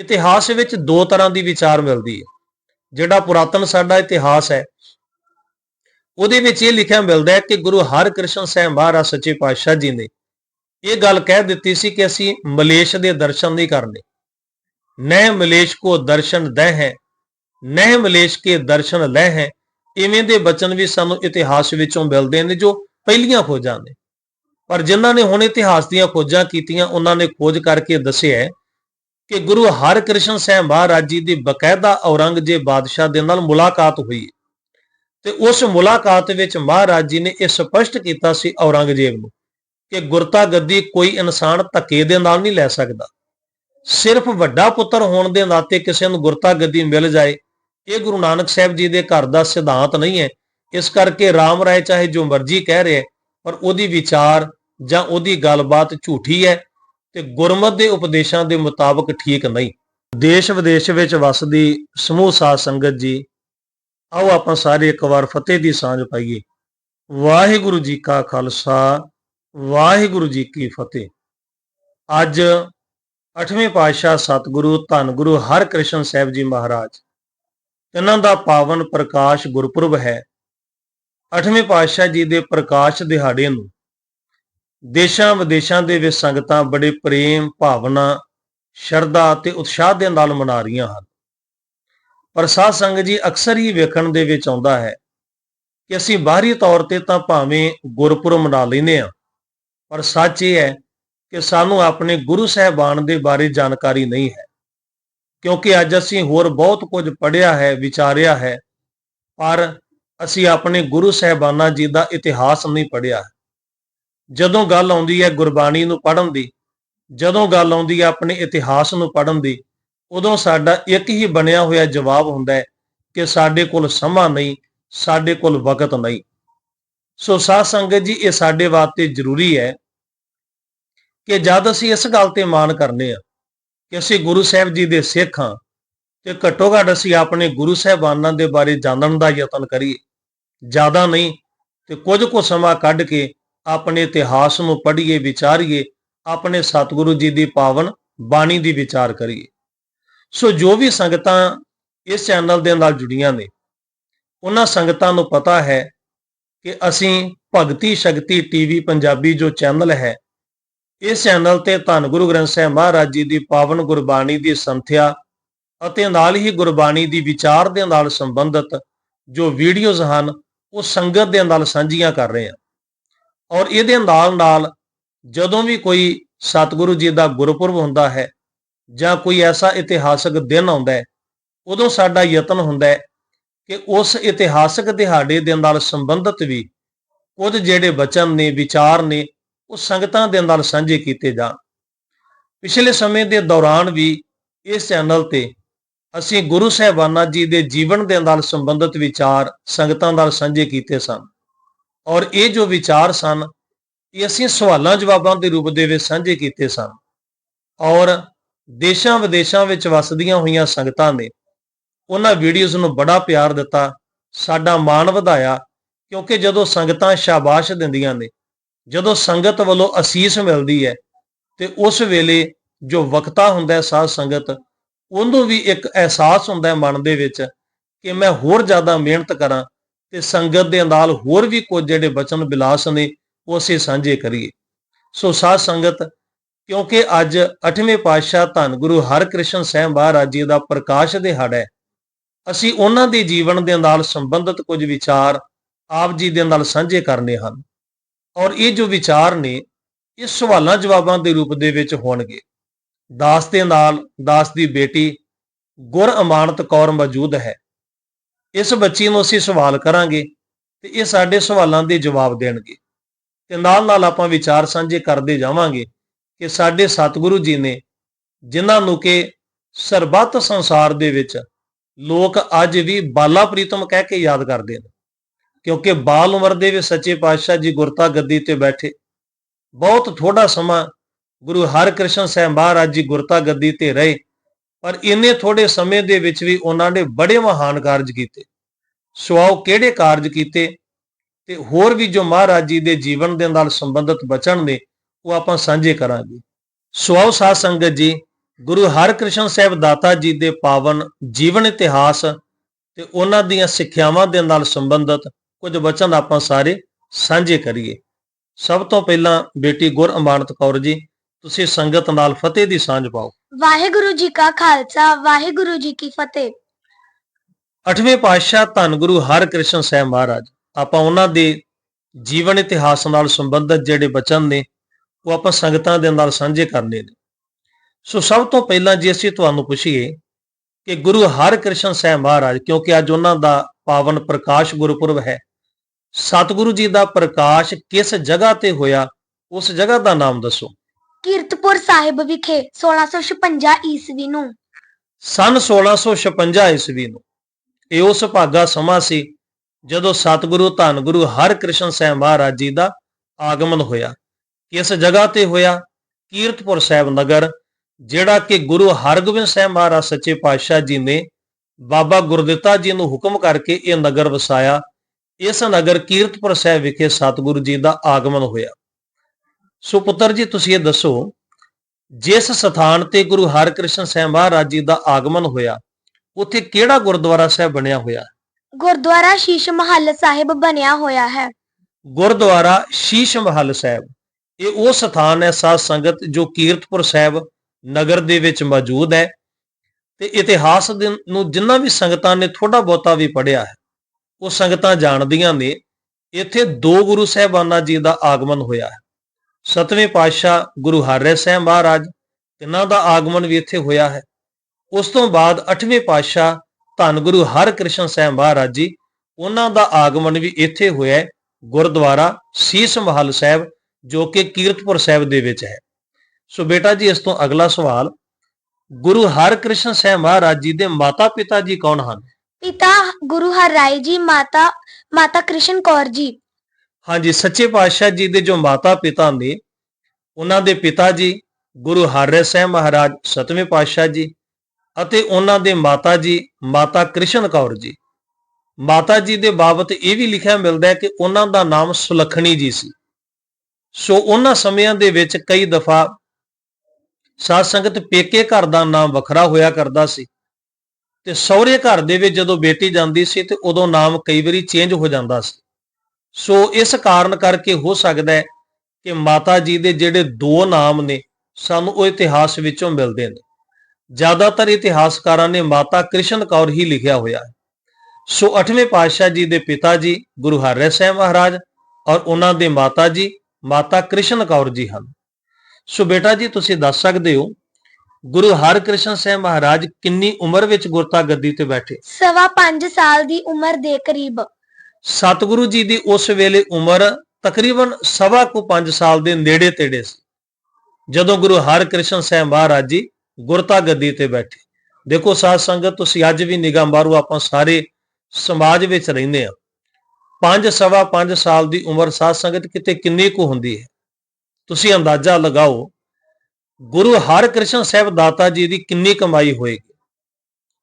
ਇਤਿਹਾਸ ਵਿੱਚ ਦੋ ਤਰ੍ਹਾਂ ਦੀ ਵਿਚਾਰ ਮਿਲਦੀ ਹੈ। ਜਿਹੜਾ ਪੁਰਾਤਨ ਸਾਡਾ ਇਤਿਹਾਸ ਹੈ, ਉਹਦੇ ਵਿੱਚ ਇਹ ਲਿਖਿਆ ਮਿਲਦਾ ਹੈ ਕਿ ਗੁਰੂ ਹਰਕ੍ਰਿਸ਼ਨ ਸਾਹਿਬ ਮਹਾਰਾਜ ਸੱਚੇ ਪਾਤਸ਼ਾਹ ਜੀ ਨੇ ਇਹ ਗੱਲ ਕਹਿ ਦਿੱਤੀ ਸੀ ਕਿ ਅਸੀਂ ਮਲੇਸ਼ ਦੇ ਦਰਸ਼ਨ ਨਹੀਂ ਕਰਨੇ। ਨਹਿ ਮਲੇਸ਼ ਕੋ ਦਰਸ਼ਨ ਦਹਿ ਹੈ, ਨਹਿ ਮਲੇਸ਼ ਕੇ ਦਰਸ਼ਨ ਲੈ ਹੈ, ਇਵੇਂ ਦੇ ਬਚਨ ਵੀ ਸਾਨੂੰ ਇਤਿਹਾਸ ਵਿੱਚੋਂ ਮਿਲਦੇ ਨੇ ਜੋ ਪਹਿਲੀਆਂ ਖੋਜਾਂ ਨੇ। ਪਰ ਜਿਨ੍ਹਾਂ ਨੇ ਹੁਣ ਇਤਿਹਾਸ ਦੀਆਂ ਖੋਜਾਂ ਕੀਤੀਆਂ, ਉਹਨਾਂ ਨੇ ਖੋਜ ਕਰਕੇ ਦੱਸਿਆ ਹੈ ਕਿ ਗੁਰੂ ਹਰਕ੍ਰਿਸ਼ਨ ਸਾਹਿਬ ਮਹਾਰਾਜ ਜੀ ਦੀ ਬਕਾਇਦਾ ਔਰੰਗਜ਼ੇਬ ਬਾਦਸ਼ਾਹ ਦੇ ਨਾਲ ਮੁਲਾਕਾਤ ਹੋਈ ਹੈ। ਤੇ ਉਸ ਮੁਲਾਕਾਤ ਵਿੱਚ ਮਹਾਰਾਜ ਜੀ ਨੇ ਇਹ ਸਪਸ਼ਟ ਕੀਤਾ ਸੀ ਔਰੰਗਜ਼ੇਬ ਨੂੰ ਕਿ ਗੁਰਤਾ ਗੱਦੀ ਕੋਈ ਇਨਸਾਨ ਧੱਕੇ ਦੇ ਨਾਲ ਨਹੀਂ ਲੈ ਸਕਦਾ। ਸਿਰਫ ਵੱਡਾ ਪੁੱਤਰ ਹੋਣ ਦੇ ਨਾਤੇ ਕਿਸੇ ਨੂੰ ਗੁਰਤਾ ਗੱਦੀ ਮਿਲ ਜਾਏ, ਇਹ ਗੁਰੂ ਨਾਨਕ ਸਾਹਿਬ ਜੀ ਦੇ ਘਰ ਦਾ ਸਿਧਾਂਤ ਨਹੀਂ ਹੈ। ਇਸ ਕਰਕੇ ਰਾਮ ਰਾਏ ਚਾਹੇ ਜੋ ਮਰਜ਼ੀ ਕਹਿ ਰਿਹਾ ਪਰ ਉਹਦੀ ਵਿਚਾਰ ਜਾਂ ਉਹਦੀ ਗੱਲਬਾਤ ਝੂਠੀ ਹੈ। ਤੇ ਗੁਰਮਤ ਦੇ ਉਪਦੇਸ਼ਾਂ ਦੇ ਮੁਤਾਬਕ ਠੀਕ ਨਹੀਂ। ਦੇਸ਼ ਵਿਦੇਸ਼ ਵਿੱਚ ਵਸਦੀ ਸਮੂਹ ਸਾਧ ਸੰਗਤ ਜੀ, ਆਓ ਆਪਾਂ ਸਾਰੇ ਇੱਕ ਵਾਰ ਫਤਿਹ ਦੀ ਸਾਂਝ ਪਾਈਏ। ਵਾਹਿਗੁਰੂ ਜੀ ਕਾ ਖਾਲਸਾ, ਵਾਹਿਗੁਰੂ ਜੀ ਕੀ ਫਤਿਹ। ਅੱਜ 8ਵੇਂ ਪਾਤਸ਼ਾਹ ਸਤਿਗੁਰੂ ਧੰਨ ਗੁਰੂ ਹਰਕ੍ਰਿਸ਼ਨ ਸਾਹਿਬ ਜੀ ਮਹਾਰਾਜ ਇਹਨਾਂ ਦਾ ਪਾਵਨ ਪ੍ਰਕਾਸ਼ ਗੁਰਪੁਰਬ ਹੈ। 8ਵੇਂ ਪਾਤਸ਼ਾਹ ਜੀ ਦੇ ਪ੍ਰਕਾਸ਼ ਦਿਹਾੜੇ ਨੂੰ ਦੇਸ਼ਾਂ ਵਿਦੇਸ਼ਾਂ ਦੇ ਵਿੱਚ ਸੰਗਤਾਂ ਬੜੇ ਪ੍ਰੇਮ, ਭਾਵਨਾ, ਸ਼ਰਧਾ ਤੇ ਉਤਸ਼ਾਹ ਦੇ ਨਾਲ ਮਨਾ ਰਹੀਆਂ ਹਨ। ਪਰ ਸਾਧ ਸੰਗਤ ਜੀ ਅਕਸਰ ਹੀ ਵੇਖਣ ਦੇ ਵਿੱਚ ਆਉਂਦਾ ਹੈ ਕਿ ਅਸੀਂ ਬਾਹਰੀ ਤੌਰ ਤੇ ਤਾਂ ਭਾਵੇਂ ਗੁਰਪੁਰਬ ਮਨਾ ਲੈਨੇ ਆ ਪਰ ਸੱਚ ਇਹ ਹੈ ਕਿ ਸਾਨੂੰ ਆਪਣੇ ਗੁਰੂ ਸਾਹਿਬਾਨ ਦੇ ਬਾਰੇ ਜਾਣਕਾਰੀ ਨਹੀਂ ਹੈ। ਕਿਉਂਕਿ ਅੱਜ ਅਸੀਂ ਹੋਰ ਬਹੁਤ ਕੁਝ ਪੜ੍ਹਿਆ ਹੈ, ਵਿਚਾਰਿਆ ਹੈ, ਪਰ ਅਸੀਂ ਆਪਣੇ ਗੁਰੂ ਸਾਹਿਬਾਨਾਂ ਜੀ ਦਾ ਇਤਿਹਾਸ ਨਹੀਂ ਪੜ੍ਹਿਆ। ਜਦੋਂ ਗੱਲ ਆਉਂਦੀ ਹੈ ਗੁਰਬਾਣੀ ਨੂੰ ਪੜ੍ਹਨ ਦੀ, ਜਦੋਂ ਗੱਲ ਆਉਂਦੀ ਹੈ ਆਪਣੇ ਇਤਿਹਾਸ ਨੂੰ ਪੜ੍ਹਨ ਦੀ, ਉਦੋਂ ਸਾਡਾ ਇੱਕ ਹੀ ਬਣਿਆ ਹੋਇਆ ਜਵਾਬ ਹੁੰਦਾ ਹੈ ਕਿ ਸਾਡੇ ਕੋਲ ਸਮਾਂ ਨਹੀਂ, ਸਾਡੇ ਕੋਲ ਵਕਤ ਨਹੀਂ। ਸੋ ਸਾਧ ਸੰਗਤ ਜੀ, ਇਹ ਸਾਡੇ ਵਾਸਤੇ ਜ਼ਰੂਰੀ ਹੈ ਕਿ ਜਦ ਅਸੀਂ ਇਸ ਗੱਲ ਤੇ ਮਾਣ ਕਰਨੇ ਆ ਕਿ ਅਸੀਂ ਗੁਰੂ ਸਾਹਿਬ ਜੀ ਦੇ ਸਿੱਖ ਹਾਂ ਤੇ ਘੱਟੋ ਘੱਟ ਅਸੀਂ ਆਪਣੇ ਗੁਰੂ ਸਾਹਿਬਾਨਾਂ ਦੇ ਬਾਰੇ ਜਾਣਨ ਦਾ ਯਤਨ ਕਰੀਏ। ਜ਼ਿਆਦਾ ਨਹੀਂ ਤੇ ਕੁਝ ਕੁ ਸਮਾਂ ਕੱਢ ਕੇ ਆਪਣੇ ਇਤਿਹਾਸ ਨੂੰ ਪੜ੍ਹੀਏ, ਵਿਚਾਰੀਏ, ਆਪਣੇ ਸਤਿਗੁਰੂ ਜੀ ਦੀ ਪਾਵਨ ਬਾਣੀ ਦੀ ਵਿਚਾਰ ਕਰੀਏ। ਸੋ ਜੋ ਵੀ ਸੰਗਤਾਂ ਇਸ ਚੈਨਲ ਦੇ ਨਾਲ ਜੁੜੀਆਂ ਨੇ, ਉਹਨਾਂ ਸੰਗਤਾਂ ਨੂੰ ਪਤਾ ਹੈ ਕਿ ਅਸੀਂ ਭਗਤੀ ਸ਼ਕਤੀ ਟੀਵੀ ਪੰਜਾਬੀ ਜੋ ਚੈਨਲ ਹੈ, ਇਸ ਚੈਨਲ ਤੇ ਧੰਨ ਗੁਰੂ ਗ੍ਰੰਥ ਸਾਹਿਬ ਮਹਾਰਾਜ ਜੀ ਦੀ ਪਾਵਨ ਗੁਰਬਾਣੀ ਦੀ ਸੰਥਿਆ ਅਤੇ ਨਾਲ ਹੀ ਗੁਰਬਾਣੀ ਦੀ ਵਿਚਾਰ ਦੇ ਨਾਲ ਸੰਬੰਧਿਤ ਜੋ ਵੀਡੀਓਜ਼ ਹਨ, ਉਹ ਸੰਗਤ ਦੇ ਨਾਲ ਸਾਂਝੀਆਂ ਕਰ ਰਹੇ ਹਾਂ। ਔਰ ਇਹਦੇ ਨਾਲ ਨਾਲ ਜਦੋਂ ਵੀ ਕੋਈ ਸਤਿਗੁਰੂ ਜੀ ਦਾ ਗੁਰਪੁਰਬ ਹੁੰਦਾ ਹੈ ਜਾਂ ਕੋਈ ਐਸਾ ਇਤਿਹਾਸਕ ਦਿਨ ਆਉਂਦਾ ਹੈ, ਉਦੋਂ ਸਾਡਾ ਯਤਨ ਹੁੰਦਾ ਹੈ ਕਿ ਉਸ ਇਤਿਹਾਸਕ ਦਿਹਾੜੇ ਦੇ ਨਾਲ ਸੰਬੰਧਿਤ ਵੀ ਕੁਝ ਜਿਹੜੇ ਬਚਨ ਨੇ, ਵਿਚਾਰ ਨੇ, ਉਹ ਸੰਗਤਾਂ ਦੇ ਨਾਲ ਸਾਂਝੇ ਕੀਤੇ ਜਾਣ। ਪਿਛਲੇ ਸਮੇਂ ਦੇ ਦੌਰਾਨ ਵੀ ਇਸ ਚੈਨਲ ਤੇ ਅਸੀਂ ਗੁਰੂ ਸਾਹਿਬਾਨਾਂ ਜੀ ਦੇ ਜੀਵਨ ਦੇ ਨਾਲ ਸੰਬੰਧਿਤ ਵਿਚਾਰ ਸੰਗਤਾਂ ਨਾਲ ਸਾਂਝੇ ਕੀਤੇ ਸਨ। ਔਰ ਇਹ ਜੋ ਵਿਚਾਰ ਸਨ, ਇਹ ਅਸੀਂ ਸਵਾਲਾਂ ਜਵਾਬਾਂ ਦੇ ਰੂਪ ਦੇ ਵਿੱਚ ਸਾਂਝੇ ਕੀਤੇ ਸਨ। ਔਰ ਦੇਸ਼ਾਂ ਵਿਦੇਸ਼ਾਂ ਵਿੱਚ ਵਸਦੀਆਂ ਹੋਈਆਂ ਸੰਗਤਾਂ ਨੇ ਉਹਨਾਂ ਵੀਡੀਓਜ਼ ਨੂੰ ਬੜਾ ਪਿਆਰ ਦਿੱਤਾ, ਸਾਡਾ ਮਾਣ ਵਧਾਇਆ, ਕਿਉਂਕਿ ਜਦੋਂ ਸੰਗਤਾਂ ਸ਼ਾਬਾਸ਼ ਦਿੰਦੀਆਂ ਨੇ, ਜਦੋਂ ਸੰਗਤ ਵੱਲੋਂ ਅਸੀਸ ਮਿਲਦੀ ਹੈ, ਤੇ ਉਸ ਵੇਲੇ ਜੋ ਵਕਤਾ ਹੁੰਦਾ ਹੈ ਸਾਧ ਸੰਗਤ, ਉਹਨੂੰ ਵੀ ਇੱਕ ਅਹਿਸਾਸ ਹੁੰਦਾ ਹੈ ਮਨ ਦੇ ਵਿੱਚ ਕਿ ਮੈਂ ਹੋਰ ਜ਼ਿਆਦਾ ਮਿਹਨਤ ਕਰਾਂ ਤੇ ਸੰਗਤ ਦੇ ਨਾਲ ਹੋਰ ਵੀ ਕੁਝ ਜਿਹੜੇ ਬਚਨ ਬਿਲਾਸ ਨੇ, ਉਹ ਅਸੀਂ ਸਾਂਝੇ ਕਰੀਏ। ਸੋ ਸਾਧ ਸੰਗਤ, ਕਿਉਂਕਿ ਅੱਜ 8ਵੇਂ ਪਾਤਸ਼ਾਹ ਧੰਨ ਗੁਰੂ ਹਰਕ੍ਰਿਸ਼ਨ ਸਾਹਿਬ ਮਹਾਰਾਜ ਜੀ ਦਾ ਪ੍ਰਕਾਸ਼ ਦਿਹਾੜਾ ਹੈ, ਅਸੀਂ ਉਹਨਾਂ ਦੇ ਜੀਵਨ ਦੇ ਨਾਲ ਸੰਬੰਧਿਤ ਕੁਝ ਵਿਚਾਰ ਆਪ ਜੀ ਦੇ ਨਾਲ ਸਾਂਝੇ ਕਰਨੇ ਹਨ। ਔਰ ਇਹ ਜੋ ਵਿਚਾਰ ਨੇ, ਇਹ ਸਵਾਲਾਂ ਜਵਾਬਾਂ ਦੇ ਰੂਪ ਦੇ ਵਿੱਚ ਹੋਣਗੇ। ਦਾਸ ਦੇ ਨਾਲ ਦਾਸ ਦੀ ਬੇਟੀ ਗੁਰ ਅਮਾਨਤ ਕੌਰ ਮੌਜੂਦ ਹੈ। ਇਸ ਬੱਚੀ ਨੂੰ ਅਸੀਂ ਸਵਾਲ ਕਰਾਂਗੇ ਤੇ ਇਹ ਸਾਡੇ ਸਵਾਲਾਂ ਦੇ ਜਵਾਬ ਦੇਣਗੇ। ਤੇ ਨਾਲ ਨਾਲ ਆਪਾਂ ਵਿਚਾਰ ਸਾਂਝੇ ਕਰਦੇ ਜਾਵਾਂਗੇ ਕਿ ਸਾਡੇ ਸਤਿਗੁਰੂ ਜੀ ਨੇ ਜਿਨ੍ਹਾਂ ਨੂੰ ਕਿ ਸਰਬੱਤ ਸੰਸਾਰ ਦੇ ਵਿੱਚ ਲੋਕ ਅੱਜ ਵੀ ਬਾਲਾ ਪ੍ਰੀਤਮ ਕਹਿ ਕੇ ਯਾਦ ਕਰਦੇ ਨੇ, ਕਿਉਂਕਿ ਬਾਲ ਉਮਰ ਦੇ ਵਿੱਚ ਸੱਚੇ ਪਾਤਸ਼ਾਹ ਜੀ ਗੁਰਤਾ ਗੱਦੀ ਤੇ ਬੈਠੇ। ਬਹੁਤ ਥੋੜਾ ਸਮਾਂ ਗੁਰੂ ਹਰਕ੍ਰਿਸ਼ਨ ਸਾਹਿਬ ਮਹਾਰਾਜ ਜੀ ਗੁਰਤਾ ਗੱਦੀ ਤੇ ਰਹੇ। ਪਰ ਇੰਨੇ ਥੋੜੇ ਸਮੇਂ ਦੇ ਵਿੱਚ ਵੀ ਉਹਨਾਂ ਨੇ ਬੜੇ ਮਹਾਨ ਕਾਰਜ ਕੀਤੇ। ਸਵਾਉ ਕਿਹੜੇ ਕਾਰਜ ਕੀਤੇ ਤੇ ਹੋਰ ਵੀ ਜੋ ਮਹਾਰਾਜ ਜੀ ਦੇ ਜੀਵਨ ਦੇ ਨਾਲ ਸੰਬੰਧਿਤ ਬਚਨ ਨੇ, ਉਹ ਆਪਾਂ ਸਾਂਝੇ ਕਰਾਂਗੇ। ਸਵਾਉ ਸਾਧ ਸੰਗਤ ਜੀ, ਗੁਰੂ ਹਰਕ੍ਰਿਸ਼ਨ ਸਾਹਿਬ ਦਾਤਾ ਜੀ ਦੇ ਪਾਵਨ ਜੀਵਨ ਇਤਿਹਾਸ ਤੇ ਉਹਨਾਂ ਦੀਆਂ ਸਿੱਖਿਆਵਾਂ ਦੇ ਨਾਲ ਸੰਬੰਧਿਤ ਕੁਝ ਵਚਨ ਆਪਾਂ ਸਾਰੇ ਸਾਂਝੇ ਕਰੀਏ। ਸਭ ਤੋਂ ਪਹਿਲਾਂ ਬੇਟੀ ਗੁਰ ਅਮਾਨਤ ਕੌਰ ਜੀ ਤੁਸੀਂ ਸੰਗਤ ਨਾਲ ਫਤਿਹ ਦੀ ਸਾਂਝ ਪਾਓ। ਵਾਹਿਗੁਰੂ ਜੀ ਕਾ ਖਾਲਸਾ ਵਾਹਿਗੁਰੂ ਜੀ ਕੀ ਫਤਿਹ। ਅਠਵੇਂ ਪਾਤਸ਼ਾਹ ਧੰਨ ਗੁਰੂ ਹਰਕ੍ਰਿਸ਼ਨ ਸਾਹਿਬ ਮਹਾਰਾਜ ਆਪਾਂ ਉਹਨਾਂ ਦੇ ਜੀਵਨ ਇਤਿਹਾਸ ਨਾਲ ਸੰਬੰਧਿਤ ਜਿਹੜੇ ਬਚਨ ਨੇ ਉਹ ਆਪਾਂ ਸੰਗਤਾਂ ਦੇ ਨਾਲ ਸਾਂਝੇ ਕਰਨੇ ਨੇ। ਸੋ ਸਭ ਤੋਂ ਪਹਿਲਾਂ ਜੇ ਅਸੀਂ ਤੁਹਾਨੂੰ ਪੁੱਛੀਏ ਕਿ ਗੁਰੂ ਹਰਕ੍ਰਿਸ਼ਨ ਸਾਹਿਬ ਮਹਾਰਾਜ ਕਿਉਂਕਿ ਅੱਜ ਉਹਨਾਂ ਦਾ ਪਾਵਨ ਪ੍ਰਕਾਸ਼ ਗੁਰਪੁਰਬ ਹੈ ਸਤਿਗੁਰੂ ਜੀ ਦਾ ਪ੍ਰਕਾਸ਼ ਕਿਸ ਜਗ੍ਹਾ ਤੇ ਹੋਇਆ ਉਸ ਜਗ੍ਹਾ ਦਾ ਨਾਮ ਦੱਸੋ। ਕੀਰਤਪੁਰ ਸਾਹਿਬ ਵਿਖੇ 1656 ਈਸਵੀ ਨੂੰ। ਸਨ 1656 ਈਸਵੀ ਨੂੰ। ਇਹ ਉਸ ਭਾਗਾ ਸਮਾਂ ਸੀ ਜਦੋਂ ਸਤਿਗੁਰੂ ਧੰਨ ਗੁਰੂ ਹਰਕ੍ਰਿਸ਼ਨ ਸਾਹਿਬ ਮਹਾਰਾਜ ਜੀ ਦਾ ਆਗਮਨ ਹੋਇਆ। ਕਿਸ ਜਗ੍ਹਾ ਤੇ ਹੋਇਆ? ਕੀਰਤਪੁਰ ਸਾਹਿਬ ਨਗਰ, ਜਿਹੜਾ ਕਿ ਗੁਰੂ ਹਰਗੋਬਿੰਦ ਸਾਹਿਬ ਮਹਾਰਾਜ ਸੱਚੇ ਪਾਤਸ਼ਾਹ ਜੀ ਨੇ ਬਾਬਾ ਗੁਰਦਿੱਤਾ ਜੀ ਨੂੰ ਹੁਕਮ ਕਰਕੇ ਇਹ ਨਗਰ ਵਸਾਇਆ। ਇਸ ਨਗਰ ਕੀਰਤਪੁਰ ਸਾਹਿਬ ਵਿਖੇ ਸਤਿਗੁਰੂ ਜੀ ਦਾ ਆਗਮਨ ਹੋਇਆ। ਸੋ ਪੁੱਤਰ ਜੀ ਤੁਸੀਂ ਇਹ ਦੱਸੋ ਜਿਸ ਸਥਾਨ ਤੇ ਗੁਰੂ ਹਰਕ੍ਰਿਸ਼ਨ ਸਾਹਿਬ ਮਹਾਰਾਜ ਜੀ ਦਾ ਆਗਮਨ ਹੋਇਆ ਉੱਥੇ ਕਿਹੜਾ ਗੁਰਦੁਆਰਾ ਸਾਹਿਬ ਬਣਿਆ ਹੋਇਆ? ਗੁਰਦੁਆਰਾ ਸ਼ੀਸ਼ ਮਹੱਲ ਸਾਹਿਬ ਬਣਿਆ ਹੋਇਆ ਹੈ। ਗੁਰਦੁਆਰਾ ਸ਼ੀਸ਼ ਮਹੱਲ ਸਾਹਿਬ ਇਹ ਉਹ ਸਥਾਨ ਹੈ ਸਾਧ ਸੰਗਤ ਜੋ ਕੀਰਤਪੁਰ ਸਾਹਿਬ ਨਗਰ ਦੇ ਵਿੱਚ ਮੌਜੂਦ ਹੈ ਤੇ ਇਤਿਹਾਸ ਨੂੰ ਜਿੰਨਾ ਵੀ ਸੰਗਤਾਂ ਨੇ ਥੋੜਾ ਬਹੁਤਾ ਵੀ ਪੜਿਆ ਹੈ ਉਹ ਸੰਗਤਾਂ ਜਾਣਦੀਆਂ ਨੇ ਇੱਥੇ ਦੋ ਗੁਰੂ ਸਾਹਿਬਾਨਾਂ ਜੀ ਦਾ ਆਗਮਨ ਹੋਇਆ ਹੈ। ਸਤਵੇਂ ਪਾਤਸ਼ਾਹ ਗੁਰੂ ਹਰਿ ਸਾਹਿਬ ਮਹਾਰਾਜ ਇਹਨਾਂ ਦਾ ਆਗਮਨ ਵੀ ਇੱਥੇ ਹੋਇਆ ਹੈ। ਉਸ ਤੋਂ ਬਾਅਦ ਅੱਠਵੇਂ ਪਾਤਸ਼ਾਹ ਧੰਨ ਗੁਰੂ ਹਰਕ੍ਰਿਸ਼ਨ ਸਾਹਿਬ ਮਹਾਰਾਜ ਜੀ, ਉਹਨਾਂ ਦਾ ਆਗਮਨ ਵੀ ਇੱਥੇ ਹੋਇਆ ਗੁਰਦੁਆਰਾ ਸੀਸ ਮਹਲ ਸਾਹਿਬ, ਜੋ ਕਿ ਕੀਰਤਪੁਰ ਸਾਹਿਬ ਦੇ ਵਿੱਚ ਹੈ। ਸੋ ਬੇਟਾ ਜੀ, ਇਸ ਤੋਂ ਅਗਲਾ ਸਵਾਲ, ਗੁਰੂ ਹਰਕ੍ਰਿਸ਼ਨ ਸਾਹਿਬ ਮਹਾਰਾਜ ਜੀ ਦੇ ਮਾਤਾ ਪਿਤਾ ਜੀ ਕੌਣ ਹਨ? ਪਿਤਾ ਗੁਰੂ ਹਰ ਰਾਏ ਜੀ, ਮਾਤਾ ਮਾਤਾ ਕ੍ਰਿਸ਼ਨ ਕੌਰ ਜੀ। ਹਾਂਜੀ, ਸੱਚੇ ਪਾਤਸ਼ਾਹ ਜੀ ਦੇ ਜੋ ਮਾਤਾ ਪਿਤਾ ਨੇ, ਉਹਨਾਂ ਦੇ ਪਿਤਾ ਜੀ, ਗੁਰੂ ਹਰਿ ਸਾਹਿਬ ਮਹਾਰਾਜ, ਸਤਵੇਂ ਪਾਤਸ਼ਾਹ ਜੀ ਅਤੇ ਉਹਨਾਂ ਦੇ ਮਾਤਾ ਜੀ, ਮਾਤਾ ਕ੍ਰਿਸ਼ਨ ਕੌਰ ਜੀ। ਮਾਤਾ ਜੀ ਦੇ ਬਾਬਤ ਇਹ ਵੀ ਲਿਖਿਆ ਮਿਲਦਾ ਹੈ ਕਿ ਉਹਨਾਂ ਦਾ ਨਾਮ ਸੁਲੱਖਣੀ ਜੀ ਸੀ। ਸੋ ਉਹਨਾਂ ਸਮਿਆਂ ਦੇ ਵਿੱਚ ਕਈ ਦਫਾ ਸਾਧ ਸੰਗਤ ਪੇਕੇ ਘਰ ਦਾ ਨਾਮ ਵੱਖਰਾ ਹੋਇਆ ਕਰਦਾ ਸੀ ਤੇ ਸਹੁਰੇ ਘਰ ਦੇ ਵਿੱਚ ਜਦੋਂ ਬੇਟੀ ਜਾਂਦੀ ਸੀ ਤੇ ਉਦੋਂ ਨਾਮ ਕਈ ਵਾਰੀ ਚੇਂਜ ਹੋ ਜਾਂਦਾ ਸੀ। ਸੋ ਇਸ ਕਾਰਨ ਕਰਕੇ ਹੋ ਸਕਦਾ ਹੈ ਕਿ ਮਾਤਾ ਜੀ ਦੇ ਜਿਹੜੇ ਦੋ ਨਾਮ ਨੇ, ਸਾਨੂੰ ਉਹ ਇਤਿਹਾਸ ਵਿੱਚੋਂ ਮਿਲਦੇ ਨੇ। ਜ਼ਿਆਦਾਤਰ ਇਤਿਹਾਸਕਾਰਾਂ ਨੇ ਮਾਤਾ ਕ੍ਰਿਸ਼ਨ ਕੌਰ ਹੀ ਲਿਖਿਆ ਹੋਇਆ ਹੈ। ਸੋ 8ਵੇਂ ਪਾਤਸ਼ਾਹ ਜੀ ਦੇ ਪਿਤਾ ਜੀ ਗੁਰੂ ਹਰਿ ਸਾਹਿਬ ਮਹਾਰਾਜ ਔਰ ਉਹਨਾਂ ਦੇ ਮਾਤਾ ਜੀ ਮਾਤਾ ਕ੍ਰਿਸ਼ਨ ਕੌਰ ਜੀ ਹਨ। ਸੋ ਬੇਟਾ ਜੀ, ਤੁਸੀਂ ਦੱਸ ਸਕਦੇ ਹੋ, ਗੁਰੂ ਹਰਕ੍ਰਿਸ਼ਨ ਸਾਹਿਬ ਮਹਾਰਾਜ ਕਿੰਨੀ ਉਮਰ ਵਿੱਚ ਗੁਰਤਾ ਗੱਦੀ ਤੇ ਬੈਠੇ? ਸਵਾ 5 ਸਾਲ ਦੀ ਉਮਰ ਦੇ ਕਰੀਬ। ਸਤਿਗੁਰੂ ਜੀ ਦੀ ਉਸ ਵੇਲੇ ਉਮਰ ਤਕਰੀਬਨ ਸਵਾ ਕੁ 5 ਸਾਲ ਦੇ ਨੇੜੇ ਤੇੜੇ ਸੀ। ਜਦੋਂ ਗੁਰੂ ਹਰਕ੍ਰਿਸ਼ਨ ਸਾਹਿਬ ਮਹਾਰਾਜ ਜੀ ਗੁਰਤਾ ਗੱਦੀ ਤੇ ਬੈਠੇ, ਦੇਖੋ ਸਾਧ ਸੰਗਤ, ਤੁਸੀਂ ਅੱਜ ਵੀ ਨਿਗਾਹ ਮਾਰੋ, ਆਪਾਂ ਸਾਰੇ ਸਮਾਜ ਵਿੱਚ ਰਹਿੰਦੇ ਆ 5 ਸਵਾ 5 ਸਾਲ ਦੀ ਉਮਰ ਸਾਧ ਸੰਗਤ ਕਿਤੇ ਕਿੰਨੀ ਕੁ ਹੁੰਦੀ ਹੈ? ਤੁਸੀਂ ਅੰਦਾਜ਼ਾ ਲਗਾਓ, ਗੁਰੂ ਹਰਕ੍ਰਿਸ਼ਨ ਸਾਹਿਬ ਦਾਤਾ ਜੀ ਦੀ ਕਿੰਨੀ ਕਮਾਈ ਹੋਏਗੀ?